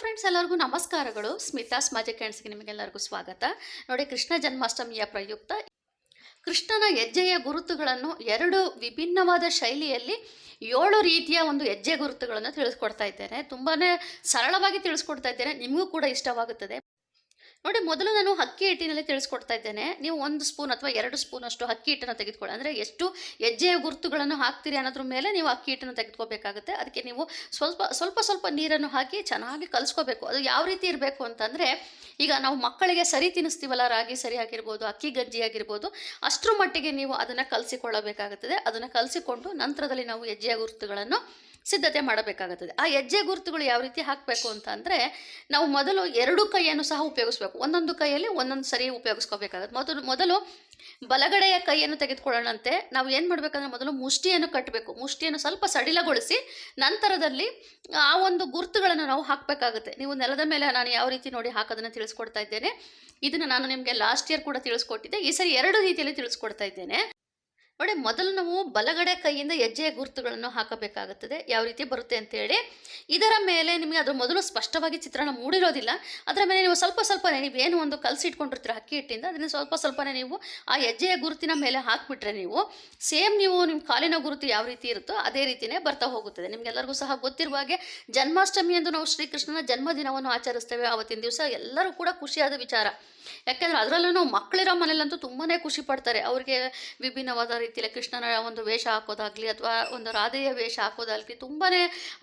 Friends ಎಲ್ಲರಿಗೂ ನಮಸ್ಕಾರಗಳು. Smitha's magic ಕ್ಯಾಂಡ್ಸ್ಗೆ ನಿಮಗೆಲ್ಲರಿಗೂ ಸ್ವಾಗತ. ನೋಡಿ, ಕೃಷ್ಣ ಜನ್ಮಾಷ್ಟಮಿಯ ಪ್ರಯುಕ್ತ ಕೃಷ್ಣನ ಹೆಜ್ಜೆಯ ಗುರುತುಗಳನ್ನು ಎರಡು ವಿಭಿನ್ನವಾದ ಶೈಲಿಯಲ್ಲಿ ಏಳು ರೀತಿಯ ಒಂದು ಹೆಜ್ಜೆ ಗುರುತುಗಳನ್ನು ತಿಳಿಸ್ಕೊಡ್ತಾ ಇದ್ದೇನೆ. ತುಂಬಾ ಸರಳವಾಗಿ ತಿಳಿಸ್ಕೊಡ್ತಾ ಇದ್ದೇನೆ. ನಿಮಗೂ ಕೂಡ ಇಷ್ಟವಾಗುತ್ತದೆ. ನೋಡಿ, ಮೊದಲು ನಾನು ಅಕ್ಕಿ ಹಿಟ್ಟಿನಲ್ಲಿ ತಿಳಿಸ್ಕೊಡ್ತಾ ಇದ್ದೇನೆ. ನೀವು ಒಂದು ಸ್ಪೂನ್ ಅಥವಾ ಎರಡು ಸ್ಪೂನ್ ಅಷ್ಟು ಅಕ್ಕಿ ಹಿಟ್ಟನ್ನು ತೆಗೆದುಕೊಳ್ಳಿ. ಅಂದರೆ ಎಷ್ಟು ಹೆಜ್ಜೆಯ ಗುರುತುಗಳನ್ನು ಹಾಕ್ತೀರಿ ಅನ್ನೋದ್ರ ಮೇಲೆ ನೀವು ಅಕ್ಕಿ ಹಿಟ್ಟನ್ನು ತೆಗೆದುಕೋಬೇಕಾಗುತ್ತೆ. ಅದಕ್ಕೆ ನೀವು ಸ್ವಲ್ಪ ಸ್ವಲ್ಪ ಸ್ವಲ್ಪ ನೀರನ್ನು ಹಾಕಿ ಚೆನ್ನಾಗಿ ಕಲಿಸ್ಕೋಬೇಕು. ಅದು ಯಾವ ರೀತಿ ಇರಬೇಕು ಅಂತಂದರೆ, ಈಗ ನಾವು ಮಕ್ಕಳಿಗೆ ಸರಿ ತಿನ್ನಿಸ್ತೀವಲ್ಲ, ರಾಗಿ ಸರಿ ಆಗಿರ್ಬೋದು, ಅಕ್ಕಿ ಗಂಜಿ ಆಗಿರ್ಬೋದು, ಅಷ್ಟರ ಮಟ್ಟಿಗೆ ನೀವು ಅದನ್ನು ಕಲಸಿಕೊಳ್ಳಬೇಕಾಗುತ್ತದೆ. ಅದನ್ನು ಕಲಸಿಕೊಂಡು ನಂತರದಲ್ಲಿ ನಾವು ಹೆಜ್ಜೆಯ ಗುರುತುಗಳನ್ನು ಸಿದ್ಧತೆ ಮಾಡಬೇಕಾಗುತ್ತದೆ. ಆ ಹೆಜ್ಜೆ ಗುರುತುಗಳು ಯಾವ ರೀತಿ ಹಾಕಬೇಕು ಅಂತ ಅಂದರೆ, ನಾವು ಮೊದಲು ಎರಡು ಕೈಯನ್ನು ಸಹ ಉಪಯೋಗಿಸ್ಬೇಕು. ಒಂದೊಂದು ಕೈಯಲ್ಲಿ ಒಂದೊಂದು ಸರಿ ಉಪಯೋಗಿಸ್ಕೋಬೇಕಾಗುತ್ತೆ. ಮೊದಲು ಮೊದಲು ಬಲಗಡೆಯ ಕೈಯನ್ನು ತೆಗೆದುಕೊಳ್ಳೋಣಂತೆ. ನಾವು ಏನು ಮಾಡಬೇಕಂದ್ರೆ, ಮೊದಲು ಮುಷ್ಟಿಯನ್ನು ಕಟ್ಟಬೇಕು. ಮುಷ್ಟಿಯನ್ನು ಸ್ವಲ್ಪ ಸಡಿಲಗೊಳಿಸಿ, ನಂತರದಲ್ಲಿ ಆ ಒಂದು ಗುರುತುಗಳನ್ನು ನಾವು ಹಾಕಬೇಕಾಗುತ್ತೆ. ನೀವು ನೆಲದ ಮೇಲೆ ನಾನು ಯಾವ ರೀತಿ ನೋಡಿ ಹಾಕೋದನ್ನು ತಿಳಿಸ್ಕೊಡ್ತಾ ಇದ್ದೇನೆ. ಇದನ್ನು ನಾನು ನಿಮಗೆ ಲಾಸ್ಟ್ ಇಯರ್ ಕೂಡ ತಿಳಿಸ್ಕೊಟ್ಟಿದ್ದೆ. ಈ ಸರಿ ಎರಡು ರೀತಿಯಲ್ಲಿ ತಿಳಿಸ್ಕೊಡ್ತಾ ಇದ್ದೇನೆ. ನೋಡಿ, ಮೊದಲು ನಾವು ಬಲಗಡೆ ಕೈಯಿಂದ ಹೆಜ್ಜೆಯ ಗುರುತುಗಳನ್ನು ಹಾಕಬೇಕಾಗುತ್ತದೆ. ಯಾವ ರೀತಿ ಬರುತ್ತೆ ಅಂತೇಳಿ ಇದರ ಮೇಲೆ ನಿಮಗೆ ಅದರ ಮೊದಲು ಸ್ಪಷ್ಟವಾಗಿ ಚಿತ್ರಣ ಮೂಡಿರೋದಿಲ್ಲ. ಅದರ ಮೇಲೆ ನೀವು ಸ್ವಲ್ಪ ಸ್ವಲ್ಪನೇ, ನೀವು ಏನು ಒಂದು ಕಲಸಿಟ್ಕೊಂಡಿರ್ತೀರ ಅಕ್ಕಿ ಹಿಟ್ಟಿಂದ, ಅದನ್ನು ಸ್ವಲ್ಪ ಸ್ವಲ್ಪನೇ ನೀವು ಆ ಹೆಜ್ಜೆಯ ಗುರುತಿನ ಮೇಲೆ ಹಾಕಿಬಿಟ್ರೆ ನೀವು, ಸೇಮ್ ನೀವು ನಿಮ್ಮ ಕಾಲಿನ ಗುರುತು ಯಾವ ರೀತಿ ಇರುತ್ತೋ ಅದೇ ರೀತಿಯೇ ಬರ್ತಾ ಹೋಗುತ್ತದೆ. ನಿಮಗೆಲ್ಲರಿಗೂ ಸಹ ಗೊತ್ತಿರುವ ಹಾಗೆ, ಜನ್ಮಾಷ್ಟಮಿ ಎಂದು ನಾವು ಶ್ರೀಕೃಷ್ಣನ ಜನ್ಮದಿನವನ್ನು ಆಚರಿಸ್ತೇವೆ. ಆವತ್ತಿನ ದಿವಸ ಎಲ್ಲರೂ ಕೂಡ ಖುಷಿಯಾದ ವಿಚಾರ. ಯಾಕೆಂದರೆ ಅದರಲ್ಲೂ ಮಕ್ಕಳಿರೋ ಮನೇಲಂತೂ ತುಂಬಾ ಖುಷಿ ಪಡ್ತಾರೆ. ಅವರಿಗೆ ವಿಭಿನ್ನವಾದ ರೀತಿಯಲ್ಲಿ ಕೃಷ್ಣನ ಒಂದು ವೇಷ ಹಾಕೋದಾಗಲಿ ಅಥವಾ ಒಂದು ರಾಧೆಯ ವೇಷ ಹಾಕೋದಾಗಲಿ ತುಂಬಾ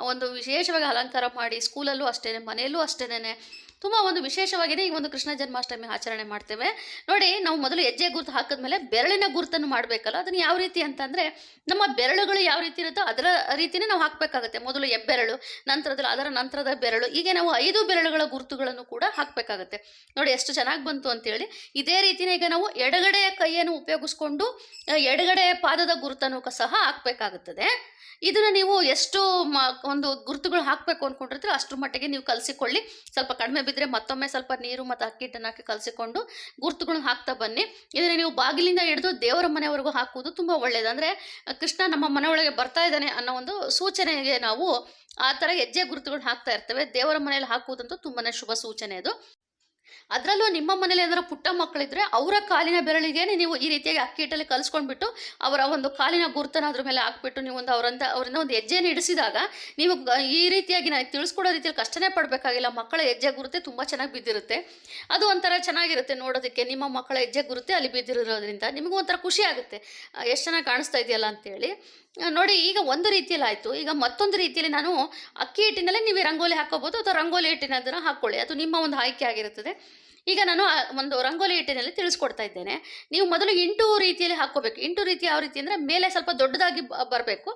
ಒಂದು ವಿಶೇಷವಾಗಿ ಅಲಂಕಾರ ಮಾಡಿ ಸ್ಕೂಲಲ್ಲೂ ಅಷ್ಟೇ ಮನೆಯಲ್ಲೂ ಅಷ್ಟೇನೆ ತುಂಬ ಒಂದು ವಿಶೇಷವಾಗಿದೆ ಈ ಒಂದು ಕೃಷ್ಣ ಜನ್ಮಾಷ್ಟಮಿ ಆಚರಣೆ ಮಾಡ್ತೇವೆ. ನೋಡಿ, ನಾವು ಮೊದಲು ಹೆಜ್ಜೆ ಗುರುತು ಹಾಕಿದ್ಮೇಲೆ ಬೆರಳಿನ ಗುರುತನ್ನು ಮಾಡಬೇಕಲ್ಲ, ಅದನ್ನು ಯಾವ ರೀತಿ ಅಂತಂದರೆ ನಮ್ಮ ಬೆರಳುಗಳು ಯಾವ ರೀತಿ ಇರುತ್ತೋ ಅದರ ರೀತಿನೇ ನಾವು ಹಾಕಬೇಕಾಗುತ್ತೆ. ಮೊದಲು ಎಬ್ಬೆರಳು ನಂತರದಲ್ಲಿ ಅದರ ನಂತರದ ಬೆರಳು, ಹೀಗೆ ನಾವು ಐದು ಬೆರಳುಗಳ ಗುರುತುಗಳನ್ನು ಕೂಡ ಹಾಕಬೇಕಾಗುತ್ತೆ. ನೋಡಿ, ಎಷ್ಟು ಚೆನ್ನಾಗಿ ಬಂತು ಅಂತೇಳಿ. ಇದೇ ರೀತಿನೇ ಈಗ ನಾವು ಎಡಗಡೆಯ ಕೈಯನ್ನು ಉಪಯೋಗಿಸ್ಕೊಂಡು ಎಡಗಡೆ ಪಾದದ ಗುರುತನ್ನು ಸಹ ಹಾಕಬೇಕಾಗುತ್ತದೆ. ಇದನ್ನು ನೀವು ಎಷ್ಟು ಒಂದು ಗುರುತುಗಳು ಹಾಕಬೇಕು ಅಂದ್ಕೊಂಡಿರ್ತೀರೋ ಅಷ್ಟರ ಮಟ್ಟಿಗೆ ನೀವು ಕಲಸಿಕೊಳ್ಳಿ. ಸ್ವಲ್ಪ ಕಡಿಮೆ ಬಿದ್ದರೆ ಮತ್ತೊಮ್ಮೆ ಸ್ವಲ್ಪ ನೀರು ಮತ್ತು ಅಕ್ಕಿ ಹಾಕಿ ಕಲಸಿಕೊಂಡು ಗುರುತುಗಳನ್ನ ಹಾಕ್ತಾ ಬನ್ನಿ. ಇದನ್ನು ನೀವು ಬಾಗಿಲಿಂದ ಹಿಡಿದು ದೇವರ ಮನೆವರೆಗೂ ಹಾಕುವುದು ತುಂಬ ಒಳ್ಳೆಯದು ಅಂದರೆ ಕೃಷ್ಣ ನಮ್ಮ ಮನೆಯೊಳಗೆ ಬರ್ತಾ ಇದ್ದಾನೆ ಅನ್ನೋ ಒಂದು ಸೂಚನೆಗೆ ನಾವು ಆ ಥರ ಹೆಜ್ಜೆ ಗುರುತುಗಳನ್ನ ಹಾಕ್ತಾ ಇರ್ತೇವೆ. ದೇವರ ಮನೆಯಲ್ಲಿ ಹಾಕುವುದಂತೂ ತುಂಬಾ ಶುಭ ಸೂಚನೆ ಅದು. ಅದರಲ್ಲೂ ನಿಮ್ಮ ಮನೇಲಿ ಏನಾದರೂ ಪುಟ್ಟ ಮಕ್ಕಳಿದ್ರೆ ಅವರ ಕಾಲಿನ ಬೆರಳಿಗೆ ನೀವು ಈ ರೀತಿಯಾಗಿ ಅಕ್ಕಿ ಹಿಟ್ಟಲ್ಲಿ ಕಲಿಸ್ಕೊಂಡ್ಬಿಟ್ಟು ಅವರ ಒಂದು ಕಾಲಿನ ಗುರುತನ ಅದ್ರ ಮೇಲೆ ಹಾಕ್ಬಿಟ್ಟು ನೀವು ಒಂದು ಅವರಂತ, ಅವರಿಂದ ಒಂದು ಹೆಜ್ಜೆಯನ್ನು ಇಡಿಸಿದಾಗ ನೀವು ಈ ರೀತಿಯಾಗಿ ನನಗೆ ತಿಳಿಸ್ಕೊಡೋ ರೀತಿಯಲ್ಲಿ ಕಷ್ಟನೇ ಪಡಬೇಕಾಗಿಲ್ಲ. ಮಕ್ಕಳ ಹೆಜ್ಜೆ ಗುರುತೆ ತುಂಬ ಚೆನ್ನಾಗಿ ಬಿದ್ದಿರುತ್ತೆ. ಅದು ಒಂಥರ ಚೆನ್ನಾಗಿರುತ್ತೆ ನೋಡೋದಕ್ಕೆ. ನಿಮ್ಮ ಮಕ್ಕಳ ಹೆಜ್ಜೆ ಗುರುತೆ ಅಲ್ಲಿ ಬಿದ್ದಿರೋದ್ರಿಂದ ನಿಮಗೂ ಒಂಥರ ಖುಷಿ ಆಗುತ್ತೆ. ಎಷ್ಟು ಚೆನ್ನಾಗಿ ಕಾಣಿಸ್ತಾ ಇದೆಯಲ್ಲ ಅಂತೇಳಿ. ನೋಡಿ, ಈಗ ಒಂದು ರೀತಿಯಲ್ಲಿ ಆಯಿತು. ಈಗ ಮತ್ತೊಂದು ರೀತಿಯಲ್ಲಿ ನಾನು ಅಕ್ಕಿ ಹಿಟ್ಟಿನಲ್ಲೇ ನೀವು ರಂಗೋಲಿ ಹಾಕೋಬೋದು ಅಥವಾ ರಂಗೋಲಿ ಹಿಟ್ಟಿನದನ್ನು ಹಾಕ್ಕೊಳ್ಳಿ. ಅದು ನಿಮ್ಮ ಒಂದು ಆಯ್ಕೆ ಆಗಿರುತ್ತದೆ. ಈಗ ನಾನು ಒಂದು ರಂಗೋಲಿ ಹಿಟ್ಟಿನಲ್ಲಿ ತಿಳಿಸ್ಕೊಡ್ತಾ ಇದ್ದೇನೆ. ನೀವು ಮೊದಲು ಇಂಟು ರೀತಿಯಲ್ಲಿ ಹಾಕೋಬೇಕು ಇಂಟು ರೀತಿ ಯಾವ ರೀತಿ ಅಂದರೆ ಮೇಲೆ ಸ್ವಲ್ಪ ದೊಡ್ಡದಾಗಿ ಬರಬೇಕು.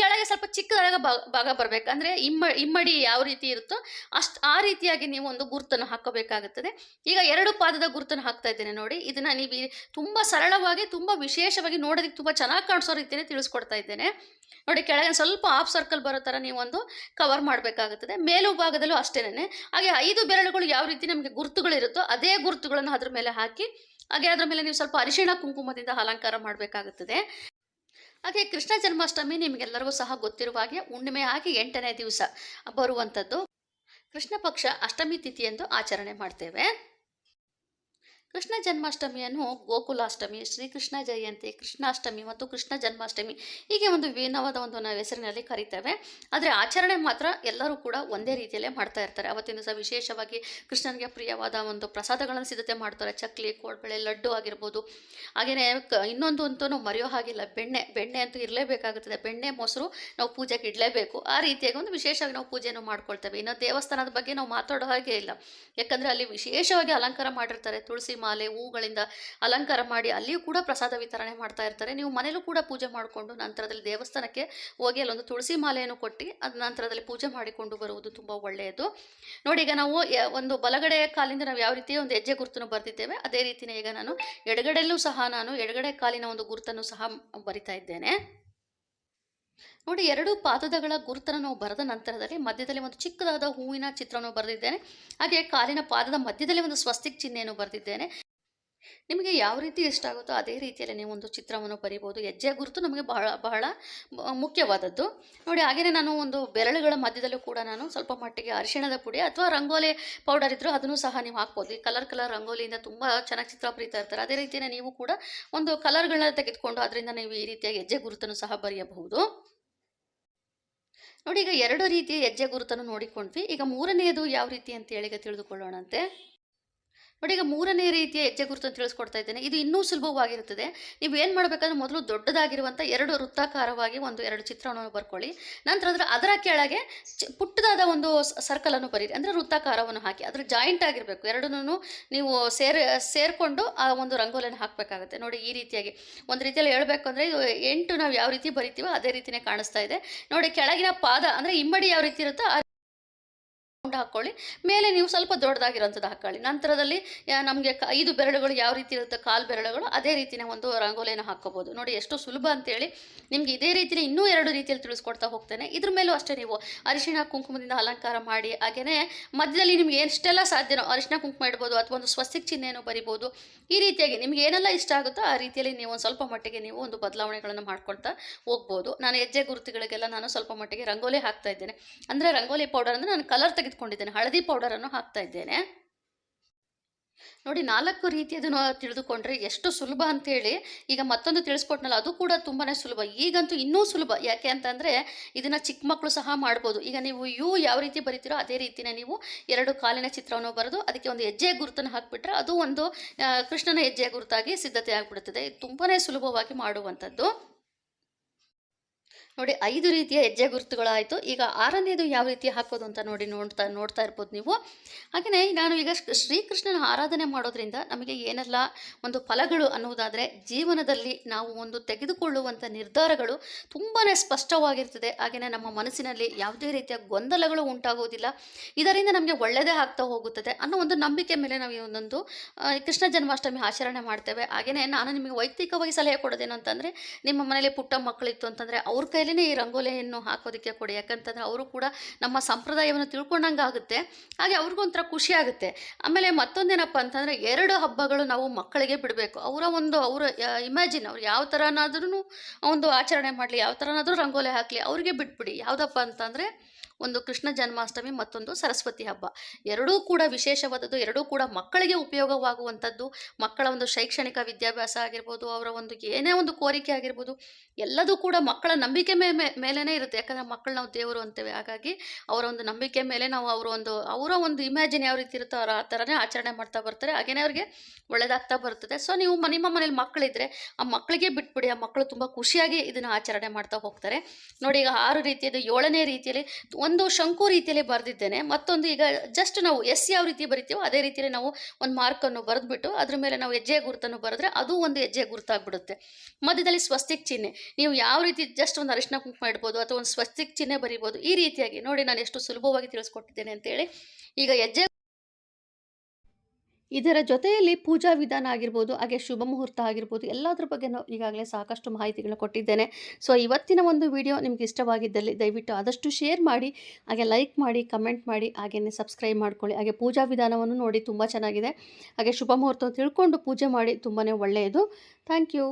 ಕೆಳಗೆ ಸ್ವಲ್ಪ ಚಿಕ್ಕದಾಗ ಭಾಗ ಬರಬೇಕು. ಅಂದರೆ ಇಮ್ಮ, ಇಮ್ಮಡಿ ಯಾವ ರೀತಿ ಇರುತ್ತೋ ಅಷ್ಟು, ಆ ರೀತಿಯಾಗಿ ನೀವು ಒಂದು ಗುರುತನ್ನು ಹಾಕಬೇಕಾಗುತ್ತದೆ ಈಗ ಎರಡು ಪಾದದ ಗುರುತನ್ನು ಹಾಕ್ತಾ ಇದ್ದೇನೆ ನೋಡಿ. ಇದನ್ನು ನೀವು ತುಂಬ ಸರಳವಾಗಿ, ತುಂಬ ವಿಶೇಷವಾಗಿ ನೋಡೋದಕ್ಕೆ ತುಂಬ ಚೆನ್ನಾಗಿ ಕಾಣಿಸೋ ರೀತಿಯಲ್ಲಿ ತಿಳಿಸ್ಕೊಡ್ತಾ ಇದ್ದೇನೆ. ನೋಡಿ, ಕೆಳಗೆ ಸ್ವಲ್ಪ ಆಫ್ ಸರ್ಕಲ್ ಬರೋ ಥರ ನೀವೊಂದು ಕವರ್ ಮಾಡಬೇಕಾಗುತ್ತದೆ. ಮೇಲು ಭಾಗದಲ್ಲೂ ಅಷ್ಟೇನೆ. ಹಾಗೆ ಐದು ಬೆರಳುಗಳು ಯಾವ ರೀತಿ ನಮಗೆ ಗುರುತುಗಳಿರುತ್ತೋ ಅದೇ ಗುರುತುಗಳನ್ನು ಅದ್ರ ಮೇಲೆ ಹಾಕಿ, ಹಾಗೆ ಅದ್ರ ಮೇಲೆ ನೀವು ಸ್ವಲ್ಪ ಅರಿಶಿಣ ಕುಂಕುಮದಿಂದ ಅಲಂಕಾರ ಮಾಡಬೇಕಾಗುತ್ತದೆ. ಹಾಗೆ ಕೃಷ್ಣ ಜನ್ಮಾಷ್ಟಮಿ ನಿಮಗೆಲ್ಲರಿಗೂ ಸಹ ಗೊತ್ತಿರುವ ಹಾಗೆ ಹುಣ್ಣಿಮೆ ಹಾಕಿ ಎಂಟನೇ ದಿವಸ ಬರುವಂಥದ್ದು. ಕೃಷ್ಣ ಪಕ್ಷ ಅಷ್ಟಮಿ ತಿಥಿಯಂದು ಆಚರಣೆ ಮಾಡ್ತೇವೆ. ಕೃಷ್ಣ ಜನ್ಮಾಷ್ಟಮಿಯನ್ನು ಗೋಕುಲಾಷ್ಟಮಿ, ಶ್ರೀಕೃಷ್ಣ ಜಯಂತಿ, ಕೃಷ್ಣಾಷ್ಟಮಿ ಮತ್ತು ಕೃಷ್ಣ ಜನ್ಮಾಷ್ಟಮಿ ಹೀಗೆ ಒಂದು ವಿಭಿನ್ನವಾದ ಒಂದು ನಾವು ಹೆಸರಿನಲ್ಲಿ ಕರಿತೇವೆ. ಆದರೆ ಆಚರಣೆ ಮಾತ್ರ ಎಲ್ಲರೂ ಕೂಡ ಒಂದೇ ರೀತಿಯಲ್ಲೇ ಮಾಡ್ತಾ ಇರ್ತಾರೆ. ಅವತ್ತಿನ ದಿವಸ ವಿಶೇಷವಾಗಿ ಕೃಷ್ಣನಿಗೆ ಪ್ರಿಯವಾದ ಒಂದು ಪ್ರಸಾದಗಳನ್ನು ಸಿದ್ಧತೆ ಮಾಡ್ತಾರೆ. ಚಕ್ಲಿ, ಕೋಡ್ಬಳೆ, ಲಡ್ಡು ಆಗಿರ್ಬೋದು. ಹಾಗೆಯೇ ಇನ್ನೊಂದು ಅಂತೂ ನಾವು ಮರೆಯೋ ಹಾಗಿಲ್ಲ. ಬೆಣ್ಣೆ ಬೆಣ್ಣೆ ಅಂತೂ ಇರಲೇಬೇಕಾಗುತ್ತದೆ. ಬೆಣ್ಣೆ, ಮೊಸರು ನಾವು ಪೂಜೆಗೆ ಇಡಲೇಬೇಕು. ಆ ರೀತಿಯಾಗಿ ಒಂದು ವಿಶೇಷವಾಗಿ ನಾವು ಪೂಜೆಯನ್ನು ಮಾಡ್ಕೊಳ್ತೇವೆ. ಇನ್ನು ದೇವಸ್ಥಾನದ ಬಗ್ಗೆ ನಾವು ಮಾತಾಡೋ ಹಾಗೆ ಇಲ್ಲ. ಯಾಕಂದರೆ ಅಲ್ಲಿ ವಿಶೇಷವಾಗಿ ಅಲಂಕಾರ ಮಾಡಿರ್ತಾರೆ. ತುಳಸಿ ಮಾಲೆ, ಹೂಗಳಿಂದ ಅಲಂಕಾರ ಮಾಡಿ ಅಲ್ಲಿಯೂ ಕೂಡ ಪ್ರಸಾದ ವಿತರಣೆ ಮಾಡ್ತಾ ಇರ್ತಾರೆ. ನೀವು ಮನೇಲೂ ಕೂಡ ಪೂಜೆ ಮಾಡಿಕೊಂಡು ನಂತರದಲ್ಲಿ ದೇವಸ್ಥಾನಕ್ಕೆ ಹೋಗಿ ಅಲ್ಲೊಂದು ತುಳಸಿ ಮಾಲೆಯನ್ನು ಕೊಟ್ಟು ಅದ ನಂತರದಲ್ಲಿ ಪೂಜೆ ಮಾಡಿಕೊಂಡು ಬರುವುದು ತುಂಬ ಒಳ್ಳೆಯದು. ನೋಡಿ, ಈಗ ನಾವು ಒಂದು ಬಲಗಡೆ ಕಾಲಿಂದ ನಾವು ಯಾವ ರೀತಿ ಒಂದು ಹೆಜ್ಜೆ ಗುರುತನ್ನು ಬರೆದಿದ್ದೇವೆ, ಅದೇ ರೀತಿಯೇ ಈಗ ನಾನು ಎಡಗಡೆಯಲ್ಲೂ ಸಹ ನಾನು ಎಡಗಡೆ ಕಾಲಿನ ಒಂದು ಗುರುತನ್ನು ಸಹ ಬರಿತಾ ಇದ್ದೇನೆ. ನೋಡಿ, ಎರಡು ಪಾದದಗಳ ಗುರುತನ್ನು ನಾವು ಬರೆದ ನಂತರದಲ್ಲಿ ಮಧ್ಯದಲ್ಲಿ ಒಂದು ಚಿಕ್ಕದಾದ ಹೂವಿನ ಚಿತ್ರವನ್ನು ಬರೆದಿದ್ದೇನೆ. ಹಾಗೆ ಕಾಲಿನ ಪಾದದ ಮಧ್ಯದಲ್ಲಿ ಒಂದು ಸ್ವಸ್ತಿಕ್ ಚಿಹ್ನೆಯನ್ನು ಬರೆದಿದ್ದೇನೆ. ನಿಮಗೆ ಯಾವ ರೀತಿ ಇಷ್ಟ ಆಗುತ್ತೋ ಅದೇ ರೀತಿಯಲ್ಲಿ ನೀವು ಒಂದು ಚಿತ್ರವನ್ನು ಬರಿಬೋದು ಹೆಜ್ಜೆ ಗುರುತು ನಮಗೆ ಬಹಳ ಬಹಳ ಮುಖ್ಯವಾದದ್ದು. ನೋಡಿ, ಹಾಗೆಯೇ ನಾನು ಒಂದು ಬೆರಳುಗಳ ಮಧ್ಯದಲ್ಲೂ ಕೂಡ ನಾನು ಸ್ವಲ್ಪ ಮಟ್ಟಿಗೆ ಅರಿಶಿಣದ ಪುಡಿ ಅಥವಾ ರಂಗೋಲಿ ಪೌಡರ್ ಇದ್ದರೂ ಅದನ್ನು ಸಹ ನೀವು ಹಾಕ್ಬೋದು. ಈ ಕಲರ್ ಕಲರ್ ರಂಗೋಲಿಯಿಂದ ತುಂಬ ಚೆನ್ನಾಗಿ ಚಿತ್ರ ಬರೀತಾ ಇರ್ತಾರೆ. ಅದೇ ರೀತಿಯೇ ನೀವು ಕೂಡ ಒಂದು ಕಲರ್ಗಳನ್ನ ತೆಗೆದುಕೊಂಡು ಅದರಿಂದ ನೀವು ಈ ರೀತಿಯಾಗಿ ಹೆಜ್ಜೆ ಗುರುತನ್ನು ಸಹ ಬರೆಯಬಹುದು. ನೋಡಿ ಈಗ ಎರಡು ರೀತಿಯ ಹೆಜ್ಜೆ ಗುರುತನ್ನು ನೋಡಿಕೊಂಡ್ವಿ. ಈಗ ಮೂರನೆಯದು ಯಾವ ರೀತಿ ಅಂತ ಹೇಳಿ ತಿಳಿದುಕೊಳ್ಳೋಣಂತೆ. ನೋಡಿ ಈಗ ಮೂರನೇ ರೀತಿಯ ಹೆಜ್ಜೆ ಗುರುತನ್ನು ತಿಳಿಸ್ಕೊಡ್ತಾ ಇದ್ದೇನೆ. ಇದು ಇನ್ನೂ ಸುಲಭವಾಗಿರುತ್ತದೆ. ನೀವು ಏನು ಮಾಡಬೇಕಂದ್ರೆ ಮೊದಲು ದೊಡ್ಡದಾಗಿರುವಂಥ ಎರಡು ವೃತ್ತಾಕಾರವಾಗಿ ಒಂದು ಎರಡು ಚಿತ್ರವನ್ನು ಬರ್ಕೊಳ್ಳಿ. ನಂತರ ಅದರ ಅದರ ಕೆಳಗೆ ಪುಟ್ಟದಾದ ಒಂದು ಸರ್ಕಲನ್ನು ಬರೀರಿ. ಅಂದರೆ ವೃತ್ತಾಕಾರವನ್ನು ಹಾಕಿ. ಅದರ ಜಾಯಿಂಟ್ ಆಗಿರಬೇಕು. ಎರಡನ್ನೂ ನೀವು ಸೇರ್, ಸೇರಿಕೊಂಡು ಆ ಒಂದು ರಂಗೋಲಿಯನ್ನು ಹಾಕಬೇಕಾಗುತ್ತೆ. ನೋಡಿ ಈ ರೀತಿಯಾಗಿ. ಒಂದು ರೀತಿಯಲ್ಲಿ ಹೇಳಬೇಕು ಅಂದರೆ ಇದು ಎಂಟು ನಾವು ಯಾವ ರೀತಿ ಬರಿತೀವೋ ಅದೇ ರೀತಿಯೇ ಕಾಣಿಸ್ತಾ ಇದೆ. ನೋಡಿ ಕೆಳಗಿನ ಪಾದ, ಅಂದರೆ ಇಮ್ಮಡಿ ಯಾವ ರೀತಿ ಇರುತ್ತೋ ಆ ರೌಂಡ್ ಹಾಕ್ಕೊಳ್ಳಿ ಮೇಲೆ ನೀವು ಸ್ವಲ್ಪ ದೊಡ್ಡದಾಗಿರೋಂಥದ್ದು ಹಾಕೊಳ್ಳಿ. ನಂತರದಲ್ಲಿ ನಮಗೆ ಐದು ಬೆರಳುಗಳು ಯಾವ ರೀತಿ ಇರುತ್ತೆ, ಕಾಲು ಬೆರಳುಗಳು, ಅದೇ ರೀತಿಯ ಒಂದು ರಂಗೋಲಿಯನ್ನು ಹಾಕ್ಕೋಬೋದು. ನೋಡಿ, ಎಷ್ಟು ಸುಲಭ ಅಂತೇಳಿ ನಿಮಗೆ ಇದೇ ರೀತಿಯ ಇನ್ನೂ ಎರಡು ರೀತಿಯಲ್ಲಿ ತಿಳಿಸ್ಕೊಡ್ತಾ ಹೋಗ್ತೇನೆ. ಇದ್ರ ಮೇಲೂ ಅಷ್ಟೇ ನೀವು ಅರಿಶಿಣ ಕುಂಕುಮದಿಂದ ಅಲಂಕಾರ ಮಾಡಿ ಹಾಗೆಯೇ ಮಧ್ಯದಲ್ಲಿ ನಿಮ್ಗೆ ಎಷ್ಟೆಲ್ಲ ಸಾಧ್ಯನೋ, ಅರಿಶಿಣ ಕುಂಕುಮ ಇಡ್ಬೋದು ಅಥವಾ ಒಂದು ಸ್ವಸ್ತಿಕ್ ಚಿಹ್ನೆಯನ್ನು ಬರಿಬೋದು, ಈ ರೀತಿಯಾಗಿ ನಿಮ್ಗೆ ಏನೆಲ್ಲ ಇಷ್ಟ ಆಗುತ್ತೋ ಆ ರೀತಿಯಲ್ಲಿ ನೀವು ಒಂದು ಸ್ವಲ್ಪ ಮಟ್ಟಿಗೆ ನೀವು ಒಂದು ಬದಲಾವಣೆಗಳನ್ನು ಮಾಡ್ಕೊಳ್ತಾ ಹೋಗ್ಬೋದು. ನಾನು ಹೆಜ್ಜೆ ಗುರುತುಗಳಿಗೆಲ್ಲ ನಾನು ಸ್ವಲ್ಪ ಮಟ್ಟಿಗೆ ರಂಗೋಲಿ ಹಾಕ್ತಾ ಇದ್ದೇನೆ. ಅಂದರೆ ರಂಗೋಲಿ ಪೌಡರ್ ಅಂದರೆ ನಾನು ಕಲರ್ ತೆಗೆದುಕೊಂಡಿದ್ದೇನೆ, ಹಳದಿ ಪೌಡರನ್ನು ಹಾಕ್ತಾ ಇದ್ದೇನೆ. ನೋಡಿ, ನಾಲ್ಕು ರೀತಿಯದನ್ನು ತಿಳಿದುಕೊಂಡ್ರೆ ಎಷ್ಟು ಸುಲಭ ಅಂತೇಳಿ ಈಗ ಮತ್ತೊಂದು ತಿಳಿಸ್ಕೊಟ್ನಲ್ಲ, ಅದು ಕೂಡ ತುಂಬಾ ಸುಲಭ. ಈಗಂತೂ ಇನ್ನೂ ಸುಲಭ. ಯಾಕೆ ಅಂತಂದರೆ, ಇದನ್ನು ಚಿಕ್ಕ ಮಕ್ಕಳು ಸಹ ಮಾಡ್ಬೋದು. ಈಗ ನೀವು ಯು ಯಾವ ರೀತಿ ಬರಿತೀರೋ ಅದೇ ರೀತಿನೇ ನೀವು ಎರಡು ಕಾಲಿನ ಚಿತ್ರವನ್ನು ಬರೆದು ಅದಕ್ಕೆ ಒಂದು ಹೆಜ್ಜೆ ಗುರುತನ್ನು ಹಾಕಿಬಿಟ್ರೆ ಅದು ಒಂದು ಕೃಷ್ಣನ ಹೆಜ್ಜೆಯ ಗುರುತಾಗಿ ಸಿದ್ಧತೆ ಆಗಿಬಿಡುತ್ತದೆ. ತುಂಬಾ ಸುಲಭವಾಗಿ ಮಾಡುವಂಥದ್ದು. ನೋಡಿ, ಐದು ರೀತಿಯ ಹೆಜ್ಜೆ ಗುರುತುಗಳಾಯಿತು. ಈಗ ಆರನೇದು ಯಾವ ರೀತಿ ಹಾಕೋದು ಅಂತ ನೋಡಿ ನೋಡ್ತಾ ನೋಡ್ತಾ ಇರ್ಬೋದು ನೀವು. ಹಾಗೆಯೇ ನಾನು ಈಗ ಶ್ರೀ- ಶ್ರೀಕೃಷ್ಣನ ಆರಾಧನೆ ಮಾಡೋದ್ರಿಂದ ನಮಗೆ ಏನೆಲ್ಲ ಒಂದು ಫಲಗಳು ಅನ್ನುವುದಾದರೆ ಜೀವನದಲ್ಲಿ ನಾವು ಒಂದು ತೆಗೆದುಕೊಳ್ಳುವಂಥ ನಿರ್ಧಾರಗಳು ತುಂಬಾ ಸ್ಪಷ್ಟವಾಗಿರ್ತದೆ. ಹಾಗೆಯೇ ನಮ್ಮ ಮನಸ್ಸಿನಲ್ಲಿ ಯಾವುದೇ ರೀತಿಯ ಗೊಂದಲಗಳು ಉಂಟಾಗುವುದಿಲ್ಲ. ಇದರಿಂದ ನಮಗೆ ಒಳ್ಳೆಯದೇ ಆಗ್ತಾ ಹೋಗುತ್ತದೆ ಅನ್ನೋ ಒಂದು ನಂಬಿಕೆ ಮೇಲೆ ನಾವು ಒಂದೊಂದು ಕೃಷ್ಣ ಜನ್ಮಾಷ್ಟಮಿ ಆಚರಣೆ ಮಾಡ್ತೇವೆ. ಹಾಗೆಯೇ ನಾನು ನಿಮಗೆ ವೈಯಕ್ತಿಕವಾಗಿ ಸಲಹೆ ಕೊಡೋದೇನು ಅಂತಂದರೆ ನಿಮ್ಮ ಮನೇಲಿ ಪುಟ್ಟ ಮಕ್ಕಳಿತ್ತು ಅಂತಂದರೆ ಅವ್ರ ಕೈಲೇ ಈ ರಂಗೋಲಿಯನ್ನು ಹಾಕೋದಕ್ಕೆ ಕೊಡಿ. ಯಾಕಂತಂದರೆ ಅವರು ಕೂಡ ನಮ್ಮ ಸಂಪ್ರದಾಯವನ್ನು ತಿಳ್ಕೊಂಡಂಗೆ ಆಗುತ್ತೆ ಹಾಗೆ ಅವ್ರಿಗೊಂಥರ ಖುಷಿ ಆಗುತ್ತೆ. ಆಮೇಲೆ ಮತ್ತೊಂದೇನಪ್ಪ ಅಂತಂದರೆ ಎರಡು ಹಬ್ಬಗಳು ನಾವು ಮಕ್ಕಳಿಗೆ ಬಿಡಬೇಕು. ಅವರ ಒಂದು, ಅವರ ಇಮ್ಯಾಜಿನ್ ಅವ್ರು ಯಾವ ಥರನಾದ್ರೂ ಒಂದು ಆಚರಣೆ ಮಾಡಲಿ, ಯಾವ ಥರನಾದರೂ ರಂಗೋಲಿ ಹಾಕಲಿ, ಅವ್ರಿಗೆ ಬಿಟ್ಬಿಡಿ. ಯಾವುದಪ್ಪ ಅಂತಂದರೆ ಒಂದು ಕೃಷ್ಣ ಜನ್ಮಾಷ್ಟಮಿ, ಮತ್ತೊಂದು ಸರಸ್ವತಿ ಹಬ್ಬ. ಎರಡೂ ಕೂಡ ವಿಶೇಷವಾದದ್ದು, ಎರಡೂ ಕೂಡ ಮಕ್ಕಳಿಗೆ ಉಪಯೋಗವಾಗುವಂಥದ್ದು. ಮಕ್ಕಳ ಒಂದು ಶೈಕ್ಷಣಿಕ ವಿದ್ಯಾಭ್ಯಾಸ ಆಗಿರ್ಬೋದು, ಅವರ ಒಂದು ಏನೇ ಒಂದು ಕೋರಿಕೆ ಆಗಿರ್ಬೋದು, ಎಲ್ಲದೂ ಕೂಡ ಮಕ್ಕಳ ನಂಬಿಕೆ ಮೇ ಮೇಲೇ ಇರುತ್ತೆ. ಯಾಕಂದರೆ ಮಕ್ಕಳು ನಾವು ದೇವರು ಅಂತೇವೆ. ಹಾಗಾಗಿ ಅವರ ಒಂದು ನಂಬಿಕೆ ಮೇಲೆ ನಾವು ಅವರ ಒಂದು ಅವರ ಒಂದು ಇಮ್ಯಾಜಿನ್ ಯಾವ ರೀತಿ ಇರುತ್ತೋ ಅವ್ರು ಆ ಥರನೇ ಆಚರಣೆ ಮಾಡ್ತಾ ಬರ್ತಾರೆ. ಹಾಗೆಯೇ ಅವ್ರಿಗೆ ಒಳ್ಳೇದಾಗ್ತಾ ಬರ್ತದೆ. ಸೊ ನೀವು ನಿಮ್ಮ ಮನೇಲಿ ಮಕ್ಕಳಿದ್ರೆ ಆ ಮಕ್ಕಳಿಗೆ ಬಿಟ್ಬಿಡಿ. ಆ ಮಕ್ಕಳು ತುಂಬ ಖುಷಿಯಾಗಿ ಇದನ್ನು ಆಚರಣೆ ಮಾಡ್ತಾ ಹೋಗ್ತಾರೆ. ನೋಡಿ, ಈಗ ಆರು ರೀತಿಯದು ಏಳನೇ ರೀತಿಯಲ್ಲಿ ಒಂದು ಶಂಕು ರೀತಿಯಲ್ಲಿ ಬರೆದಿದ್ದೇನೆ. ಮತ್ತೊಂದು ಈಗ ಜಸ್ಟ್ ನಾವು ಎಸ್ ಯಾವ ರೀತಿ ಬರಿತೀವೋ ಅದೇ ರೀತಿಯಲ್ಲಿ ನಾವು ಒಂದು ಮಾರ್ಕನ್ನು ಬರೆದ್ಬಿಟ್ಟು ಅದ್ರ ಮೇಲೆ ನಾವು ಹೆಜ್ಜೆಯ ಗುರುತನ್ನು ಬರೆದ್ರೆ ಅದು ಒಂದು ಹೆಜ್ಜೆ ಗುರುತಾಗ್ಬಿಡುತ್ತೆ. ಮಧ್ಯದಲ್ಲಿ ಸ್ವಸ್ತಿಕ್ ಚಿಹ್ನೆ. ನೀವು ಯಾವ ರೀತಿ ಜಸ್ಟ್ ಒಂದು ಅರಿಶಿನ ಕುಂಕುಮ ಇಡ್ಬೋದು ಅಥವಾ ಒಂದು ಸ್ವಸ್ತಿಕ್ ಚಿಹ್ನೆ ಬರಿಬೋದು ಈ ರೀತಿಯಾಗಿ ನೋಡಿ ನಾನು ಎಷ್ಟು ಸುಲಭವಾಗಿ ತಿಳಿಸ್ಕೊಟ್ಟಿದ್ದೇನೆ ಅಂತೇಳಿ. ಈಗ ಹೆಜ್ಜೆ ಇದರ ಜೊತೆಯಲ್ಲಿ ಪೂಜಾ ವಿಧಾನ ಆಗಿರ್ಬೋದು, ಹಾಗೆ ಶುಭ ಮುಹೂರ್ತ ಆಗಿರ್ಬೋದು, ಎಲ್ಲದ್ರ ಬಗ್ಗೆ ನಾವು ಈಗಾಗಲೇ ಸಾಕಷ್ಟು ಮಾಹಿತಿಗಳನ್ನ ಕೊಟ್ಟಿದ್ದೇನೆ. ಸೊ ಇವತ್ತಿನ ಒಂದು ವಿಡಿಯೋ ನಿಮ್ಗೆ ಇಷ್ಟವಾಗಿದ್ದಲ್ಲಿ ದಯವಿಟ್ಟು ಆದಷ್ಟು ಶೇರ್ ಮಾಡಿ, ಹಾಗೆ ಲೈಕ್ ಮಾಡಿ ಕಮೆಂಟ್ ಮಾಡಿ, ಹಾಗೆಯೇ ಸಬ್ಸ್ಕ್ರೈಬ್ ಮಾಡ್ಕೊಳ್ಳಿ. ಹಾಗೆ ಪೂಜಾ ವಿಧಾನವನ್ನು ನೋಡಿ ತುಂಬ ಚೆನ್ನಾಗಿದೆ. ಹಾಗೆ ಶುಭ ಮುಹೂರ್ತ ತಿಳ್ಕೊಂಡು ಪೂಜೆ ಮಾಡಿ ತುಂಬಾ ಒಳ್ಳೆಯದು. Thank you